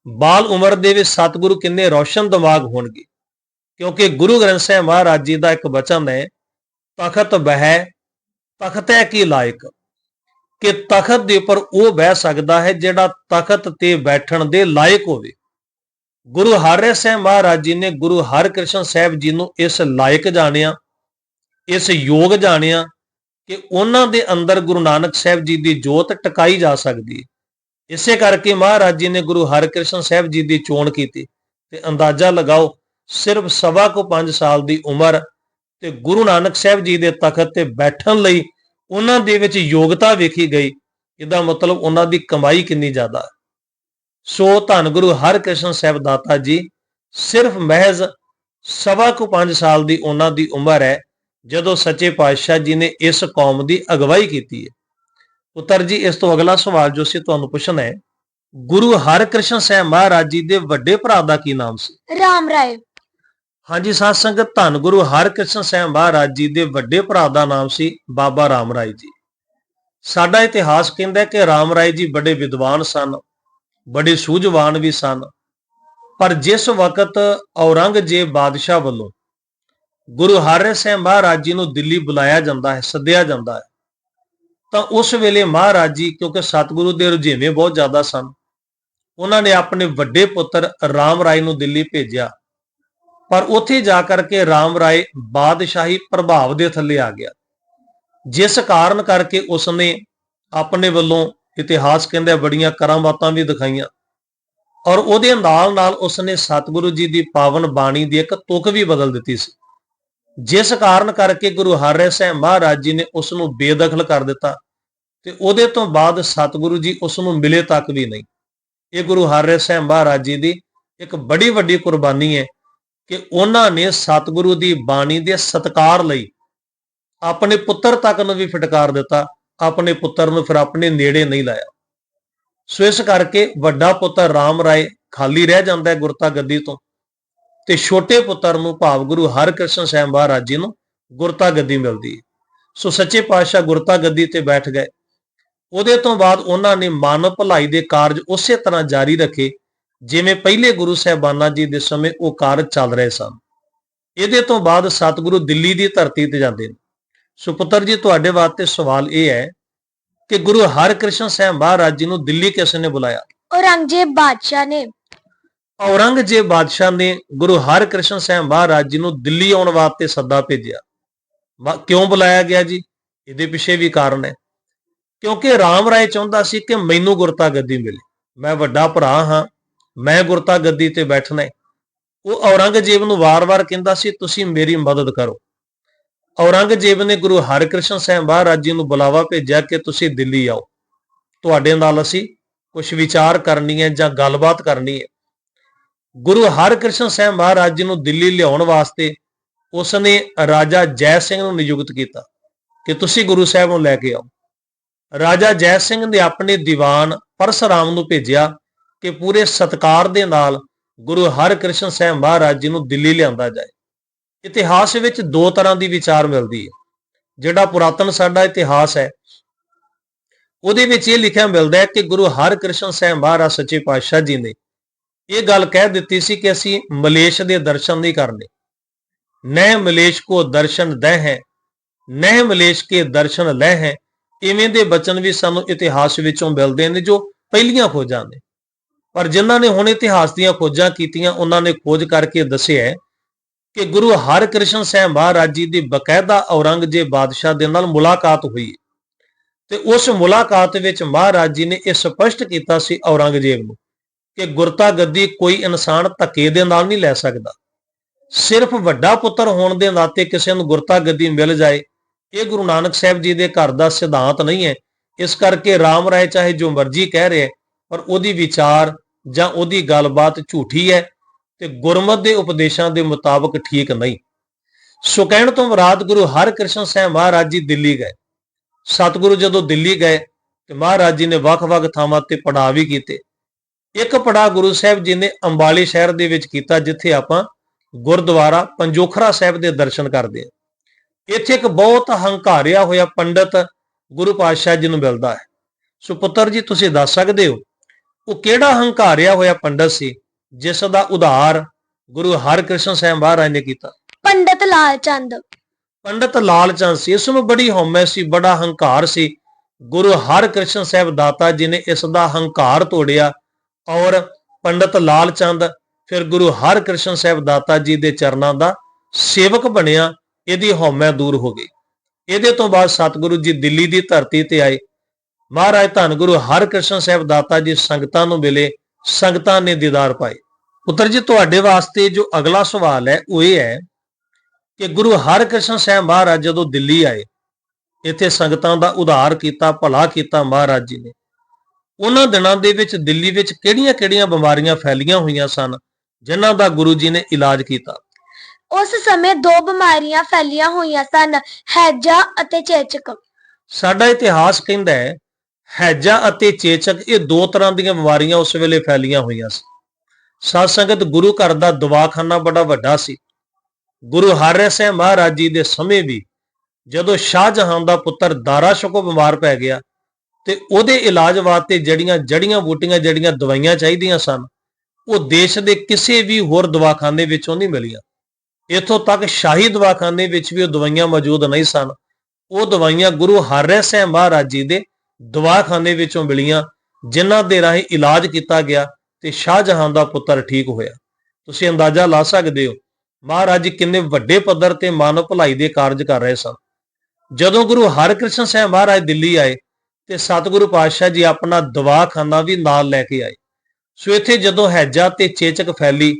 ਬਾਲ ਉਮਰ ਦੇ ਵਿੱਚ ਸਤਿਗੁਰੂ ਕਿੰਨੇ ਰੌਸ਼ਨ ਦਿਮਾਗ ਹੋਣਗੇ? ਕਿਉਂਕਿ ਗੁਰੂ ਗ੍ਰੰਥ ਸਾਹਿਬ ਮਹਾਰਾਜ ਜੀ ਦਾ ਇੱਕ ਬਚਨ ਹੈ, ਤਖਤ ਬਹਿ ਤਖਤੈ ਕੀ ਲਾਇਕ? ਕਿ ਤਖਤ ਦੇ ਉੱਪਰ ਉਹ ਬਹਿ ਸਕਦਾ ਹੈ ਜਿਹੜਾ ਤਖਤ ਤੇ ਬੈਠਣ ਦੇ ਲਾਇਕ ਹੋਵੇ। ਗੁਰੂ ਹਰਿ ਸਾਹਿਬ ਮਹਾਰਾਜ ਜੀ ਨੇ ਗੁਰੂ ਹਰਕ੍ਰਿਸ਼ਨ ਸਾਹਿਬ ਜੀ ਨੂੰ ਇਸ ਲਾਇਕ ਜਾਣਿਆ, ਇਸ ਯੋਗ ਜਾਣਿਆ ਕਿ ਉਹਨਾਂ ਦੇ ਅੰਦਰ ਗੁਰੂ ਨਾਨਕ ਸਾਹਿਬ ਜੀ ਦੀ ਜੋਤ ਟਿਕਾਈ ਜਾ ਸਕਦੀ ਹੈ। ਇਸੇ ਕਰਕੇ ਮਹਾਰਾਜ ਜੀ ਨੇ ਗੁਰੂ ਹਰਕ੍ਰਿਸ਼ਨ ਸਾਹਿਬ ਜੀ ਦੀ ਚੋਣ ਕੀਤੀ ਤੇ ਅੰਦਾਜ਼ਾ ਲਗਾਓ ਸਿਰਫ ਸਵਾ ਕੋ 5 ਸਾਲ ਦੀ ਉਮਰ ਤੇ ਗੁਰੂ ਨਾਨਕ ਸਾਹਿਬ ਜੀ ਦੇ ਤਖਤ ਤੇ ਬੈਠਣ ਲਈ ਉਹਨਾਂ ਦੇ ਵਿੱਚ ਯੋਗਤਾ ਵੇਖੀ ਗਈ, ਇਹਦਾ ਮਤਲਬ ਉਹਨਾਂ ਦੀ ਕਮਾਈ ਕਿੰਨੀ ਜ਼ਿਆਦਾ ਹੈ। ਸੋ ਧੰਨ ਗੁਰੂ ਹਰਕ੍ਰਿਸ਼ਨ ਸਾਹਿਬ ਦਾਤਾ ਜੀ, ਸਿਰਫ ਮਹਿਜ਼ ਸਵਾ ਕੁ 5 ਸਾਲ ਦੀ ਉਹਨਾਂ ਦੀ ਉਮਰ ਹੈ, ਜਦੋਂ ਸੱਚੇ ਪਾਤਸ਼ਾਹ ਜੀ ਨੇ ਇਸ ਕੌਮ ਦੀ ਅਗਵਾਈ ਕੀਤੀ ਹੈ। ਪੁੱਤਰ ਜੀ, ਇਸ ਤੋਂ ਅਗਲਾ ਸਵਾਲ ਜੋ ਸੀ ਤੁਹਾਨੂੰ ਪੁੱਛਣਾ ਹੈ, ਗੁਰੂ ਹਰਕ੍ਰਿਸ਼ਨ ਸਾਹਿਬ ਮਹਾਰਾਜ ਜੀ ਦੇ ਵੱਡੇ ਭਰਾ ਦਾ ਕੀ ਨਾਮ ਸੀ? ਰਾਮ ਰਾਏ। ਹਾਂਜੀ, ਸਾਧ ਸੰਗਤ, ਧੰਨ ਗੁਰੂ ਹਰਕ੍ਰਿਸ਼ਨ ਸਾਹਿਬ ਮਹਾਰਾਜ ਜੀ ਦੇ ਵੱਡੇ ਭਰਾ ਦਾ ਨਾਮ ਸੀ ਬਾਬਾ ਰਾਮ ਰਾਏ ਜੀ। ਸਾਡਾ ਇਤਿਹਾਸ ਕਹਿੰਦਾ ਕਿ ਰਾਮ ਰਾਏ ਜੀ ਬੜੇ ਵਿਦਵਾਨ ਸਨ, ਬੜੇ ਸੂਝਵਾਨ ਵੀ ਸਨ। ਪਰ ਜਿਸ ਵਕਤ ਔਰੰਗਜ਼ੇਬ ਬਾਦਸ਼ਾਹ ਵੱਲੋਂ ਗੁਰੂ ਹਰਿ ਸਾਹਿਬ ਮਹਾਰਾਜ ਜੀ ਨੂੰ ਦਿੱਲੀ ਬੁਲਾਇਆ ਜਾਂਦਾ ਹੈ, ਸੱਦਿਆ ਜਾਂਦਾ ਹੈ, ਤਾਂ ਉਸ ਵੇਲੇ ਮਹਾਰਾਜ ਜੀ, ਕਿਉਂਕਿ ਸਤਿਗੁਰੂ ਦੇ ਰੁਝੇਵੇਂ ਬਹੁਤ ਜ਼ਿਆਦਾ ਸਨ, ਉਹਨਾਂ ਨੇ ਆਪਣੇ ਵੱਡੇ ਪੁੱਤਰ ਰਾਮ ਰਾਏ ਨੂੰ ਦਿੱਲੀ ਭੇਜਿਆ। ਪਰ ਉੱਥੇ ਜਾ ਕਰਕੇ ਰਾਮ ਰਾਏ ਬਾਦਸ਼ਾਹੀ ਪ੍ਰਭਾਵ ਦੇ ਥੱਲੇ ਆ ਗਿਆ। ਜਿਸ ਕਾਰਨ ਕਰਕੇ ਉਸਨੇ ਆਪਣੇ ਵੱਲੋਂ ਇਤਿਹਾਸ ਕਹਿੰਦਾ ਬੜੀਆਂ ਕਰਾਮਾਤਾਂ ਵੀ ਦਿਖਾਈਆਂ ਔਰ ਉਹਦੇ ਨਾਲ ਨਾਲ ਉਸਨੇ ਸਤਿਗੁਰੂ ਜੀ ਦੀ ਪਾਵਨ ਬਾਣੀ ਦੀ ਇੱਕ ਤੁਕ ਵੀ ਬਦਲ ਦਿੱਤੀ ਸੀ। ਜਿਸ ਕਾਰਨ ਕਰਕੇ ਗੁਰੂ ਹਰਿ ਸਾਹਿਬ ਮਹਾਰਾਜ ਜੀ ਨੇ ਉਸ ਨੂੰ ਬੇਦਖਲ ਕਰ ਦਿੱਤਾ ਤੇ ਉਹਦੇ ਤੋਂ ਬਾਅਦ ਸਤਿਗੁਰੂ ਜੀ ਉਸ ਨੂੰ ਮਿਲੇ ਤੱਕ ਵੀ ਨਹੀਂ। ਇਹ ਗੁਰੂ ਹਰਿ ਸਾਹਿਬ ਮਹਾਰਾਜ ਜੀ ਦੀ ਇੱਕ ਬੜੀ ਵੱਡੀ ਕੁਰਬਾਨੀ ਹੈ। ਕਿ ਉਹਨਾਂ ਨੇ ਸਤਿਗੁਰੂ ਦੀ ਬਾਣੀ ਦੇ ਸਤਕਾਰ ਲਈ ਆਪਣੇ ਪੁੱਤਰ ਤੱਕ ਨੂੰ ਵੀ ਫਟਕਾਰ ਦਿੱਤਾ, ਆਪਣੇ ਪੁੱਤਰ ਨੂੰ ਫਿਰ ਆਪਣੇ ਨੇੜੇ ਨਹੀਂ ਲਾਇਆ। ਸੋ ਇਸ ਕਰਕੇ ਵੱਡਾ ਪੁੱਤਰ ਰਾਮ ਰਾਏ ਖਾਲੀ ਰਹਿ ਜਾਂਦਾ ਹੈ ਗੁਰਤਾ ਗੱਦੀ ਤੋਂ ਤੇ ਛੋਟੇ ਪੁੱਤਰ ਨੂੰ ਭਾਵ ਗੁਰੂ ਹਰਕ੍ਰਿਸ਼ਨ ਸਾਹਿਬ ਮਹਾਰਾਜ ਜੀ ਨੂੰ ਗੁਰਤਾ ਗੱਦੀ ਮਿਲਦੀ ਹੈ। ਸੋ ਸੱਚੇ ਪਾਤਸ਼ਾਹ ਗੁਰਤਾ ਗੱਦੀ ਤੇ ਬੈਠ ਗਏ। ਉਹਦੇ ਤੋਂ ਬਾਅਦ ਉਹਨਾਂ ਨੇ ਮਾਨਵ ਭਲਾਈ ਦੇ ਕਾਰਜ ਉਸੇ ਤਰ੍ਹਾਂ ਜਾਰੀ ਰੱਖੇ ਜਿਵੇਂ ਪਹਿਲੇ ਗੁਰੂ ਸਾਹਿਬਾਨਾਂ ਜੀ ਦੇ ਸਮੇਂ ਉਹ ਕਾਰਜ ਚੱਲ ਰਹੇ ਸਨ। ਇਹਦੇ ਤੋਂ ਬਾਅਦ ਸਤਿਗੁਰੂ ਦਿੱਲੀ ਦੀ ਧਰਤੀ ਤੇ ਜਾਂਦੇ ਨੇ। ਸੋ ਪੁੱਤਰ ਜੀ ਤੁਹਾਡੇ ਵਾਸਤੇ ਸਵਾਲ ਇਹ ਹੈ ਕਿ ਗੁਰੂ ਹਰਕ੍ਰਿਸ਼ਨ ਸਾਹਿਬ ਮਹਾਰਾਜ ਜੀ ਨੂੰ ਦਿੱਲੀ ਕਿਸ ਨੇ ਬੁਲਾਇਆ? ਔਰੰਗਜ਼ੇਬ ਬਾਦਸ਼ਾਹ ਨੇ। ਔਰੰਗਜ਼ੇਬ ਬਾਦਸ਼ਾਹ ਨੇ ਗੁਰੂ ਹਰਕ੍ਰਿਸ਼ਨ ਸਾਹਿਬ ਮਹਾਰਾਜ ਜੀ ਨੂੰ ਦਿੱਲੀ ਆਉਣ ਵਾਸਤੇ ਸੱਦਾ ਭੇਜਿਆ। ਕਿਉਂ ਬੁਲਾਇਆ ਗਿਆ ਜੀ? ਇਹਦੇ ਪਿੱਛੇ ਵੀ ਕਾਰਨ ਹੈ। ਕਿਉਂਕਿ ਰਾਮ ਰਾਏ ਚਾਹੁੰਦਾ ਸੀ ਕਿ ਮੈਨੂੰ ਗੁਰਤਾ ਗੱਦੀ ਮਿਲੇ। ਮੈਂ ਵੱਡਾ ਭਰਾ ਹਾਂ। ਮੈਂ ਗੁਰਤਾ ਗੱਦੀ ਤੇ ਬੈਠਣਾ ਹੈ। ਉਹ ਔਰੰਗਜ਼ੇਬ ਨੂੰ ਵਾਰ-ਵਾਰ ਕਹਿੰਦਾ ਸੀ, ਤੁਸੀਂ ਮੇਰੀ ਮਦਦ ਕਰੋ। ਔਰੰਗਜ਼ੇਬ ਨੇ ਗੁਰੂ ਹਰਕ੍ਰਿਸ਼ਨ ਸਾਹਿਬ ਮਹਾਰਾਜ ਜੀ ਨੂੰ ਬੁਲਾਵਾ ਭੇਜਿਆ ਕਿ ਤੁਸੀਂ ਦਿੱਲੀ ਆਓ। ਤੁਹਾਡੇ ਨਾਲ ਅਸੀਂ ਕੁਝ ਵਿਚਾਰ ਕਰਨੀ ਹੈ ਜਾਂ ਗੱਲਬਾਤ ਕਰਨੀ ਹੈ। ਗੁਰੂ ਹਰਕ੍ਰਿਸ਼ਨ ਸਾਹਿਬ ਮਹਾਰਾਜ ਜੀ ਨੂੰ ਦਿੱਲੀ ਲਿਆਉਣ ਵਾਸਤੇ ਉਸ ਨੇ ਰਾਜਾ ਜੈ ਸਿੰਘ ਨੂੰ ਨਿਯੁਕਤ ਕੀਤਾ ਕਿ ਤੁਸੀਂ ਗੁਰੂ ਸਾਹਿਬ ਨੂੰ ਲੈ ਕੇ ਆਓ। ਰਾਜਾ ਜੈ ਸਿੰਘ ਨੇ ਆਪਣੇ ਦੀਵਾਨ ਪਰਸਰਾਮ ਨੂੰ ਭੇਜਿਆ ਕਿ ਪੂਰੇ ਸਤਕਾਰ ਦੇ ਨਾਲ ਗੁਰੂ ਹਰਕ੍ਰਿਸ਼ਨ ਸਾਹਿਬ ਮਹਾਰਾਜ ਜੀ ਨੂੰ ਦਿੱਲੀ ਲਿਆਂਦਾ ਜਾਏ। ਇਤਿਹਾਸ ਵਿੱਚ ਦੋ ਤਰ੍ਹਾਂ ਦੀ ਵਿਚਾਰ ਮਿਲਦੀ ਹੈ। ਜਿਹੜਾ ਪੁਰਾਤਨ ਸਾਡਾ ਇਤਿਹਾਸ ਹੈ, ਉਹਦੇ ਵਿੱਚ ਇਹ ਲਿਖਿਆ ਮਿਲਦਾ ਹੈ ਕਿ ਗੁਰੂ ਹਰਕ੍ਰਿਸ਼ਨ ਸਾਹਿਬ ਮਹਾਰਾਜ ਸੱਚੇ ਪਾਤਸ਼ਾਹ ਜੀ ਨੇ ਇਹ ਗੱਲ ਕਹਿ ਦਿੱਤੀ ਸੀ ਕਿ ਅਸੀਂ ਮਲੇਸ਼ ਦੇ ਦਰਸ਼ਨ ਨਹੀਂ ਕਰਨੇ। ਨਹਿ ਮਲੇਸ਼ ਕੋ ਦਰਸ਼ਨ ਦਹਿ ਹੈ, ਨਹਿ ਮਲੇਸ਼ ਕੇ ਦਰਸ਼ਨ ਲੈ ਹੈ, ਇਵੇਂ ਦੇ ਬਚਨ ਵੀ ਸਾਨੂੰ ਇਤਿਹਾਸ ਵਿੱਚੋਂ ਮਿਲਦੇ ਨੇ ਜੋ ਪਹਿਲੀਆਂ ਖੋਜਾਂ ਨੇ। ਪਰ ਜਿਨ੍ਹਾਂ ਨੇ ਹੁਣ ਇਤਿਹਾਸ ਦੀਆਂ ਖੋਜਾਂ ਕੀਤੀਆਂ, ਉਹਨਾਂ ਨੇ ਖੋਜ ਕਰਕੇ ਦੱਸਿਆ ਕਿ ਗੁਰੂ ਹਰਕ੍ਰਿਸ਼ਨ ਸਾਹਿਬ ਮਹਾਰਾਜ ਜੀ ਦੀ ਬਕਾਇਦਾ ਔਰੰਗਜ਼ੇਬ ਬਾਦਸ਼ਾਹ ਦੇ ਨਾਲ ਮੁਲਾਕਾਤ ਹੋਈ ਤੇ ਉਸ ਮੁਲਾਕਾਤ ਵਿੱਚ ਮਹਾਰਾਜ ਜੀ ਨੇ ਇਹ ਸਪਸ਼ਟ ਕੀਤਾ ਸੀ ਔਰੰਗਜ਼ੇਬ ਨੂੰ ਕਿ ਗੁਰਤਾ ਗੱਦੀ ਕੋਈ ਇਨਸਾਨ ਧੱਕੇ ਦੇ ਨਾਲ ਨਹੀਂ ਲੈ ਸਕਦਾ। ਸਿਰਫ ਵੱਡਾ ਪੁੱਤਰ ਹੋਣ ਦੇ ਨਾਤੇ ਕਿਸੇ ਨੂੰ ਗੁਰਤਾ ਗੱਦੀ ਮਿਲ ਜਾਏ, ਇਹ ਗੁਰੂ ਨਾਨਕ ਸਾਹਿਬ ਜੀ ਦੇ ਘਰ ਦਾ ਸਿਧਾਂਤ ਨਹੀਂ ਹੈ। ਇਸ ਕਰਕੇ ਰਾਮ ਰਾਏ ਚਾਹੇ ਜੋ ਮਰਜ਼ੀ ਕਹਿ ਰਿਹਾ ਪਰ ਉਹਦੀ ਵਿਚਾਰ ਜਾਂ ਉਹਦੀ ਗੱਲਬਾਤ ਝੂਠੀ ਹੈ ਤੇ ਗੁਰਮਤ ਦੇ ਉਪਦੇਸ਼ਾਂ ਦੇ ਮੁਤਾਬਕ ਠੀਕ ਨਹੀਂ। ਸੋ ਕਹਿਣ ਤੋਂ ਮੁਰਾਦ ਗੁਰੂ ਹਰਕ੍ਰਿਸ਼ਨ ਸਾਹਿਬ ਮਹਾਰਾਜ ਜੀ ਦਿੱਲੀ ਗਏ। ਸਤਿਗੁਰੂ ਜਦੋਂ ਦਿੱਲੀ ਗਏ ਤੇ ਮਹਾਰਾਜ ਜੀ ਨੇ ਵੱਖ-ਵੱਖ ਥਾਵਾਂ ਤੇ ਪੜਾਅ ਵੀ ਕੀਤੇ। ਇੱਕ ਪੜਾਅ ਗੁਰੂ ਸਾਹਿਬ ਜੀ ਨੇ ਅੰਬਾਲੇ ਸ਼ਹਿਰ ਦੇ ਵਿੱਚ ਕੀਤਾ, ਜਿੱਥੇ ਆਪਾਂ ਗੁਰਦੁਆਰਾ ਪੰਜੋਖਰਾ ਸਾਹਿਬ ਦੇ ਦਰਸ਼ਨ ਕਰਦੇ ਹਾਂ। ਇੱਥੇ ਇੱਕ ਬਹੁਤ ਹੰਕਾਰਿਆ ਹੋਇਆ ਪੰਡਤ ਗੁਰੂ ਪਾਤਸ਼ਾਹ ਜੀ ਨੂੰ ਮਿਲਦਾ ਹੈ। ਸੋ ਪੁੱਤਰ ਜੀ, ਤੁਸੀਂ ਦੱਸ ਸਕਦੇ ਹੋ ਉਹ ਕਿਹੜਾ ਹੰਕਾਰਿਆ ਹੋਇਆ ਪੰਡਤ ਸੀ ਜਿਸ ਦਾ ਉਧਾਰ ਗੁਰੂ ਹਰਕ੍ਰਿਸ਼ਨ ਸਾਹਿਬ ਮਹਾਰਾਜ ਨੇ ਕੀਤਾ? ਪੰਡਤ ਲਾਲ ਚੰਦ। ਪੰਡਤ ਲਾਲ ਚੰਦ ਸੀ ਇਸ ਨੂੰ ਬੜੀ ਹਉਮੈ ਸੀ ਬੜਾ ਹੰਕਾਰ ਸੀ। ਗੁਰੂ ਹਰਕ੍ਰਿਸ਼ਨ ਸਾਹਿਬ ਦਾਤਾ ਜੀ ਨੇ ਇਸ ਦਾ ਹੰਕਾਰ ਤੋੜਿਆ ਔਰ ਪੰਡਤ ਲਾਲ ਚੰਦ ਫਿਰ ਗੁਰੂ ਹਰਕ੍ਰਿਸ਼ਨ ਸਾਹਿਬ ਦਾਤਾ ਜੀ ਦੇ ਚਰਨਾਂ ਦਾ ਸੇਵਕ ਬਣਿਆ ਇਹਦੀ ਹਉਮੈ ਦੂਰ ਹੋ ਗਈ। ਇਹਦੇ ਤੋਂ ਬਾਅਦ ਸਤਿਗੁਰੂ ਜੀ ਦਿੱਲੀ ਦੀ ਧਰਤੀ ਤੇ ਆਏ। ਮਹਾਰਾਜ ਧੰਨ ਗੁਰੂ ਹਰਕ੍ਰਿਸ਼ਨ ਸਾਹਿਬ ਦਾਤਾ ਜੀ ਸੰਗਤਾਂ ਨੂੰ ਮਿਲੇ ਸੰਗਤਾਂ ਨੇ ਦੀਦਾਰ ਪਾਏ। ਪੁੱਤਰ ਜੀ ਤੁਹਾਡੇ ਵਾਸਤੇ ਜੋ ਅਗਲਾ ਸਵਾਲ ਹੈ ਉਹ ਇਹ ਹੈ ਕਿ ਗੁਰੂ ਹਰਕ੍ਰਿਸ਼ਨ ਸਾਹਿਬ ਮਹਾਰਾਜ ਜਦੋਂ ਦਿੱਲੀ ਆਏ ਇੱਥੇ ਸੰਗਤਾਂ ਦਾ ਉਧਾਰ ਕੀਤਾ ਭਲਾ ਕੀਤਾ ਮਹਾਰਾਜ ਜੀ ਨੇ। ਉਹਨਾਂ ਦਿਨਾਂ ਦੇ ਵਿੱਚ ਦਿੱਲੀ ਵਿੱਚ ਕਿਹੜੀਆਂ-ਕਿਹੜੀਆਂ ਬਿਮਾਰੀਆਂ ਫੈਲੀਆਂ ਹੋਈਆਂ ਸਨ ਜਿਨ੍ਹਾਂ ਦਾ ਗੁਰੂ ਜੀ ਨੇ ਇਲਾਜ ਕੀਤਾ? ਉਸ ਸਮੇਂ ਦੋ ਬਿਮਾਰੀਆਂ ਫੈਲੀਆਂ ਹੋਈਆਂ ਸਨ ਹੈਜਾ ਅਤੇ ਚੇਚਕ। ਸਾਡਾ ਇਤਿਹਾਸ ਕਹਿੰਦਾ ਹੈ ਹੈਜਾ ਅਤੇ ਚੇਚਕ, ਇਹ ਦੋ ਤਰ੍ਹਾਂ ਦੀਆਂ ਬਿਮਾਰੀਆਂ ਉਸ ਵੇਲੇ ਫੈਲੀਆਂ ਹੋਈਆਂ ਸੀ। ਸਾਧ ਸੰਗਤ ਗੁਰੂ ਘਰ ਦਾ ਦਵਾਖਾਨਾ ਬੜਾ ਵੱਡਾ ਸੀ। ਗੁਰੂ ਹਰਿ ਸਿੰਘ ਮਹਾਰਾਜ ਜੀ ਦੇ ਸਮੇਂ ਵੀ ਜਦੋਂ ਸ਼ਾਹਜਹਾਨ ਦਾ ਪੁੱਤਰ ਦਾਰਾ ਸ਼ਕੋ ਬਿਮਾਰ ਪੈ ਗਿਆ ਤੇ ਉਹਦੇ ਇਲਾਜ ਵਾਸਤੇ ਜਿਹੜੀਆਂ ਜੜੀਆਂ ਬੂਟੀਆਂ, ਜਿਹੜੀਆਂ ਦਵਾਈਆਂ ਚਾਹੀਦੀਆਂ ਸਨ, ਉਹ ਦੇਸ਼ ਦੇ ਕਿਸੇ ਵੀ ਹੋਰ ਦਵਾਖਾਨੇ ਵਿੱਚੋਂ ਨਹੀਂ ਮਿਲੀਆਂ। ਇੱਥੋਂ ਤੱਕ ਸ਼ਾਹੀ ਦਵਾਖਾਨੇ ਵਿੱਚ ਵੀ ਉਹ ਦਵਾਈਆਂ ਮੌਜੂਦ ਨਹੀਂ ਸਨ। ਉਹ ਦਵਾਈਆਂ ਗੁਰੂ ਹਰਿ ਸਾਹਿਬ ਮਹਾਰਾਜ ਜੀ ਦੇ ਦਵਾਖਾਨੇ ਵਿੱਚੋਂ ਮਿਲੀਆਂ, ਜਿਨ੍ਹਾਂ ਦੇ ਰਾਹੀਂ ਇਲਾਜ ਕੀਤਾ ਗਿਆ ਤੇ ਸ਼ਾਹਜਹਾਨ ਦਾ ਪੁੱਤਰ ਠੀਕ ਹੋਇਆ। ਤੁਸੀਂ ਅੰਦਾਜ਼ਾ ਲਾ ਸਕਦੇ ਹੋ, ਮਹਾਰਾਜ ਜੀ ਕਿੰਨੇ ਵੱਡੇ ਪੱਧਰ ਤੇ ਮਾਨਵ ਭਲਾਈ ਦੇ ਕਾਰਜ ਕਰ ਰਹੇ ਸਨ। ਜਦੋਂ ਗੁਰੂ ਹਰਿਕ੍ਰਿਸ਼ਨ ਸਾਹਿਬ ਮਹਾਰਾਜ ਦਿੱਲੀ ਆਏ ਤੇ ਸਤਿਗੁਰੂ ਪਾਤਸ਼ਾਹ ਜੀ ਆਪਣਾ ਦਵਾਖਾਨਾ ਵੀ ਨਾਲ ਲੈ ਕੇ ਆਏ। ਸੋ ਇੱਥੇ ਜਦੋਂ ਹੈਜਾ ਤੇ ਚੇਚਕ ਫੈਲੀ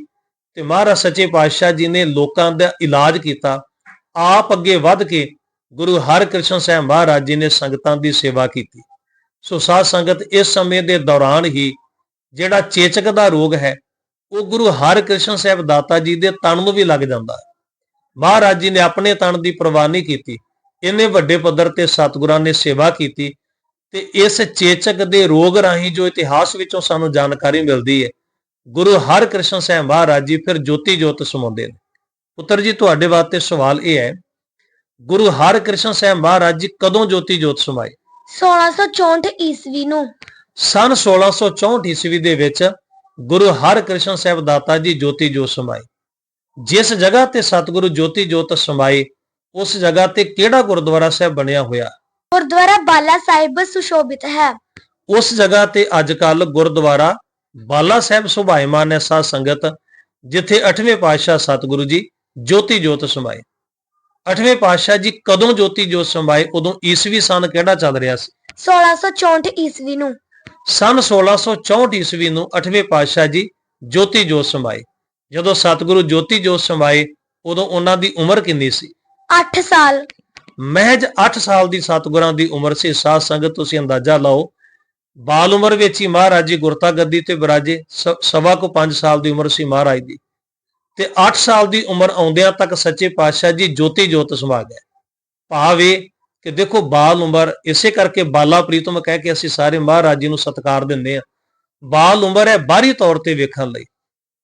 ਤੇ ਮਹਾਰਾਜ ਸੱਚੇ ਪਾਤਸ਼ਾਹ ਜੀ ਨੇ ਲੋਕਾਂ ਦਾ ਇਲਾਜ ਕੀਤਾ, ਆਪ ਅੱਗੇ ਵੱਧ ਕੇ ਗੁਰੂ ਹਰਿਕ੍ਰਿਸ਼ਨ ਸਾਹਿਬ ਮਹਾਰਾਜ ਜੀ ਨੇ ਸੰਗਤਾਂ ਦੀ ਸੇਵਾ ਕੀਤੀ। ਸੋ ਸਾਧ ਸੰਗਤ, ਇਸ ਸਮੇਂ ਦੇ ਦੌਰਾਨ ਹੀ ਜਿਹੜਾ ਚੇਚਕ ਦਾ ਰੋਗ ਹੈ, ਉਹ ਗੁਰੂ ਹਰਿਕ੍ਰਿਸ਼ਨ ਸਾਹਿਬ ਦਾਤਾ ਜੀ ਦੇ ਤਣ ਨੂੰ ਵੀ ਲੱਗ ਜਾਂਦਾ ਹੈ। ਮਹਾਰਾਜ ਜੀ ਨੇ ਆਪਣੇ ਤਣ ਦੀ ਪਰਵਾਹ ਨਹੀਂ ਕੀਤੀ। ਇੰਨੇ ਵੱਡੇ ਪੱਧਰ ਤੇ ਸਤਿਗੁਰਾਂ ਨੇ ਸੇਵਾ ਕੀਤੀ ਤੇ ਇਸ ਚੇਚਕ ਦੇ ਰੋਗ ਰਾਹੀਂ ਜੋ ਇਤਿਹਾਸ ਵਿੱਚੋਂ ਸਾਨੂੰ ਜਾਣਕਾਰੀ ਮਿਲਦੀ ਹੈ, ਗੁਰੂ ਹਰਿਕ੍ਰਿਸ਼ਨ ਸਾਹਿਬ ਮਹਾਰਾਜ ਜੀ ਫਿਰ ਜੋਤੀ ਜੋਤ ਸਮਾਉਂਦੇ ਨੇ। ਪੁੱਤਰ ਜੀ, ਤੁਹਾਡੇ ਵਾਸਤੇ ਸਵਾਲ ਇਹ ਹੈ, ਗੁਰੂ ਹਰਿਕ੍ਰਿਸ਼ਨ ਸਾਹਿਬ ਮਹਾਰਾਜ ਜੀ ਕਦੋਂ ਜੋਤੀ ਜੋਤ ਸਮਾਏ 1664 ਈਸਵੀ ਨੂੰ। ਸਨ 1664 ਈਸਵੀ ਦੇ ਵਿੱਚ ਗੁਰੂ ਹਰਿਕ੍ਰਿਸ਼ਨ ਸਾਹਿਬ ਦਾਤਾ ਜੀ ਜੋਤੀ ਜੋਤ ਸਮਾਏ ਜਿਸ ਜਗ੍ਹਾ ਤੇ ਸਤਿਗੁਰੂ ਜੋਤੀ ਜੋਤ ਸਮਾਏ ਉਸ ਜਗ੍ਹਾ ਤੇ ਕਿਹੜਾ ਗੁਰਦੁਆਰਾ ਸਾਹਿਬ ਬਣਿਆ ਹੋਇਆ? ਗੁਰਦੁਆਰਾ ਬਾਲਾ ਸਾਹਿਬ ਸੁਸ਼ੋਭਿਤ ਹੈ। ਉਸ ਜਗ੍ਹਾ ਤੇ ਅੱਜ ਕੱਲ ਗੁਰਦੁਆਰਾ ਬਾਲਾ ਸਾਹਿਬ ਸੁਭਾਇਮਾਨ ਹੈ ਸਾਧ ਸੰਗਤ ਜਿੱਥੇ 8ਵੇਂ ਪਾਤਸ਼ਾਹ ਸਤਿਗੁਰੂ ਜੀ ਜੋਤੀ ਜੋਤ ਸਮਾਏ 8ਵੇਂ ਪਾਤਸ਼ਾਹ ਜੀ ਕਦੋਂ ਜੋਤੀ ਜੋਤ ਸਮਾਏ ਉਦੋਂ ਈਸਵੀ ਸਨ ਕਿਹੜਾ ਚੱਲ ਰਿਹਾ ਸੀ? 1664 ਈਸਵੀ ਨੂੰ। ਸਨ 1664 ਈਸਵੀ ਨੂੰ 8ਵੇਂ ਪਾਤਸ਼ਾਹ ਜੀ ਜੋਤੀ ਜੋਤ ਸਮਾਏ ਜਦੋਂ ਸਤਿਗੁਰੂ ਜੋਤੀ ਜੋਤ ਸਮਾਏ ਉਦੋਂ ਉਹਨਾਂ ਦੀ ਉਮਰ ਕਿੰਨੀ ਸੀ? 8 ਸਾਲ। ਮਹਿਜ 8 ਸਾਲ ਦੀ ਸਤਿਗੁਰਾਂ ਦੀ ਉਮਰ ਸੀ। ਸਾਧ ਸੰਗਤ ਤੁਸੀਂ ਅੰਦਾਜ਼ਾ ਲਾਓ। ਬਾਲ ਉਮਰ ਵਿੱਚ ਹੀ ਮਹਾਰਾਜ ਜੀ ਗੁਰਤਾ ਗੱਦੀ ਤੇ ਵਿਰਾਜੇ ਸ- ਸਵਾ ਕੋ 5 ਸਾਲ ਦੀ ਉਮਰ ਸੀ ਮਹਾਰਾਜ ਦੀ। ਤੇ 8 ਸਾਲ ਦੀ ਉਮਰ ਆਉਂਦਿਆਂ ਤੱਕ ਸੱਚੇ ਪਾਤਸ਼ਾਹ ਜੀ ਜੋਤੀ ਜੋਤ ਸਮਾ ਗਏ। ਭਾਵ ਇਹ ਕਿ ਦੇਖੋ ਬਾਲ ਉਮਰ, ਇਸੇ ਕਰਕੇ ਬਾਲਾ ਪ੍ਰੀਤਮ ਕਹਿ ਕੇ ਅਸੀਂ ਸਾਰੇ ਮਹਾਰਾਜ ਜੀ ਨੂੰ ਸਤਿਕਾਰ ਦਿੰਦੇ ਆ ਬਾਲ ਉਮਰ ਹੈ ਬਾਹਰੀ ਤੌਰ ਤੇ ਵੇਖਣ ਲਈ,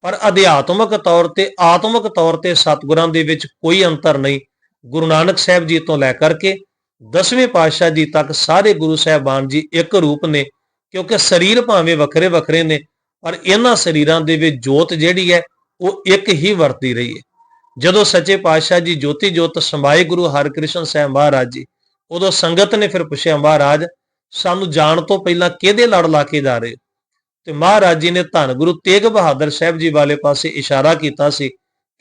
ਪਰ ਅਧਿਆਤਮਕ ਤੌਰ ਤੇ, ਆਤਮਿਕ ਤੌਰ ਤੇ ਸਤਿਗੁਰਾਂ ਦੇ ਵਿੱਚ ਕੋਈ ਅੰਤਰ ਨਹੀਂ। ਗੁਰੂ ਨਾਨਕ ਸਾਹਿਬ ਜੀ ਤੋਂ ਲੈ ਕਰਕੇ ਦਸਵੇਂ ਪਾਤਸ਼ਾਹ ਜੀ ਤੱਕ ਸਾਰੇ ਗੁਰੂ ਸਾਹਿਬਾਨ ਜੀ ਇੱਕ ਰੂਪ ਨੇ, ਕਿਉਂਕਿ ਸਰੀਰ ਭਾਵੇਂ ਵੱਖਰੇ ਵੱਖਰੇ ਨੇ, ਪਰ ਇਹਨਾਂ ਸਰੀਰਾਂ ਦੇ ਵਿੱਚ ਜੋਤ ਜਿਹੜੀ ਹੈ ਉਹ ਇੱਕ ਹੀ ਵਰਤੀ ਰਹੀ ਹੈ। ਜਦੋਂ ਸੱਚੇ ਪਾਤਸ਼ਾਹ ਜੀ ਜੋਤੀ ਜੋਤ ਸਮਾਏ ਗੁਰੂ ਹਰਕ੍ਰਿਸ਼ਨ ਸਾਹਿਬ ਮਹਾਰਾਜ ਜੀ, ਉਦੋਂ ਸੰਗਤ ਨੇ ਫਿਰ ਪੁੱਛਿਆ, ਮਹਾਰਾਜ, ਸਾਨੂੰ ਜਾਣ ਤੋਂ ਪਹਿਲਾਂ ਕਿਹਦੇ ਲੜ ਲਾ ਕੇ ਜਾ ਰਹੇ ਤੇ ਮਹਾਰਾਜ ਜੀ ਨੇ ਧੰਨ ਗੁਰੂ ਤੇਗ ਬਹਾਦਰ ਸਾਹਿਬ ਜੀ ਵਾਲੇ ਪਾਸੇ ਇਸ਼ਾਰਾ ਕੀਤਾ ਸੀ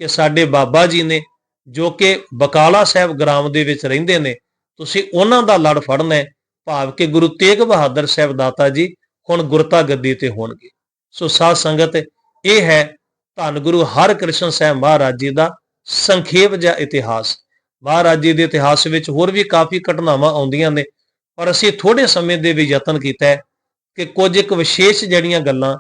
ਕਿ ਸਾਡੇ ਬਾਬਾ ਜੀ ਨੇ, ਜੋ ਕਿ ਬਕਾਲਾ ਸਾਹਿਬ ਗ੍ਰਾਮ ਦੇ ਵਿੱਚ ਰਹਿੰਦੇ ਨੇ, ਤੁਸੀਂ ਉਹਨਾਂ ਦਾ ਲੜ ਫੜਨਾ ਹੈ, ਭਾਵ ਕਿ ਗੁਰੂ ਤੇਗ ਬਹਾਦਰ ਸਾਹਿਬ ਦਾਤਾ ਜੀ ਹੁਣ ਗੁਰਤਾ ਗੱਦੀ ਤੇ ਹੋਣਗੇ। ਸੋ ਸਾਧ ਸੰਗਤ, ਇਹ ਹੈ ਧੰਨ ਗੁਰੂ ਹਰਿਕ੍ਰਿਸ਼ਨ ਸਾਹਿਬ ਮਹਾਰਾਜ ਜੀ ਦਾ ਸੰਖੇਪ ਜਿਹਾ ਇਤਿਹਾਸ। ਮਹਾਰਾਜ ਜੀ ਦੇ ਇਤਿਹਾਸ ਵਿੱਚ ਹੋਰ ਵੀ ਕਾਫੀ ਘਟਨਾਵਾਂ ਆਉਂਦੀਆਂ ਨੇ, ਪਰ ਅਸੀਂ ਥੋੜੇ ਸਮੇਂ ਦੇ ਵੀ ਯਤਨ ਕੀਤਾ ਹੈ ਕਿ ਕੁਝ ਇੱਕ ਵਿਸ਼ੇਸ਼ ਜਿਹੜੀਆਂ ਗੱਲਾਂ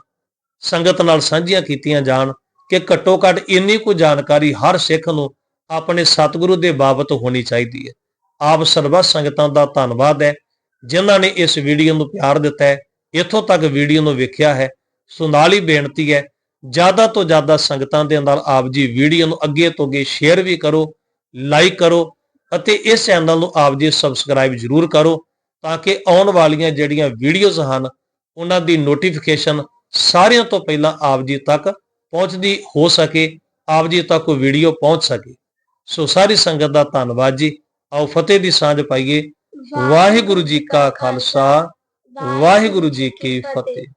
ਸੰਗਤ ਨਾਲ ਸਾਂਝੀਆਂ ਕੀਤੀਆਂ ਜਾਣ ਕਿ ਘੱਟੋ ਘੱਟ ਇੰਨੀ ਕੁ ਜਾਣਕਾਰੀ ਹਰ ਸਿੱਖ ਨੂੰ ਆਪਣੇ ਸਤਿਗੁਰੂ ਦੇ ਬਾਬਤ ਹੋਣੀ ਚਾਹੀਦੀ ਹੈ। ਆਪ ਸਰਬੱਤ ਸੰਗਤਾਂ ਦਾ ਧੰਨਵਾਦ ਹੈ, ਜਿਨ੍ਹਾਂ ਨੇ ਇਸ ਵੀਡੀਓ ਨੂੰ ਪਿਆਰ ਦਿੱਤਾ ਹੈ, ਇੱਥੋਂ ਤੱਕ ਵੀਡੀਓ ਨੂੰ ਵੇਖਿਆ ਹੈ। ਸੋ ਨਾਲ ਹੀ ਬੇਨਤੀ ਹੈ ਜ਼ਿਆਦਾ ਤੋਂ ਜ਼ਿਆਦਾ ਸੰਗਤਾਂ ਦੇ ਨਾਲ ਆਪ ਜੀ ਵੀਡੀਓ ਨੂੰ ਅੱਗੇ ਤੋਂ ਅੱਗੇ ਸ਼ੇਅਰ ਵੀ ਕਰੋ ਲਾਈਕ ਕਰੋ ਅਤੇ ਇਸ ਚੈਨਲ ਨੂੰ ਆਪ ਜੀ ਸਬਸਕ੍ਰਾਈਬ ਜ਼ਰੂਰ ਕਰੋ ਤਾਂ ਕਿ ਆਉਣ ਵਾਲੀਆਂ ਜਿਹੜੀਆਂ ਵੀਡੀਓਜ਼ ਹਨ ਉਹਨਾਂ ਦੀ ਨੋਟੀਫਿਕੇਸ਼ਨ ਸਾਰਿਆਂ ਤੋਂ ਪਹਿਲਾਂ ਆਪ ਜੀ ਤੱਕ ਪਹੁੰਚਦੀ ਹੋ ਸਕੇ ਆਪ ਜੀ ਤੱਕ ਉਹ ਵੀਡੀਓ ਪਹੁੰਚ ਸਕੇ। ਸੋ ਸਾਰੀ ਸੰਗਤ ਦਾ ਧੰਨਵਾਦ ਜੀ। ਆਓ ਫਤਿਹ ਦੀ ਸਾਂਝ ਪਾਈਏ। ਵਾਹਿਗੁਰੂ ਜੀ ਕਾ ਖਾਲਸਾ। ਵਾਹਿਗੁਰੂ ਜੀ ਕੀ ਫਤਿਹ।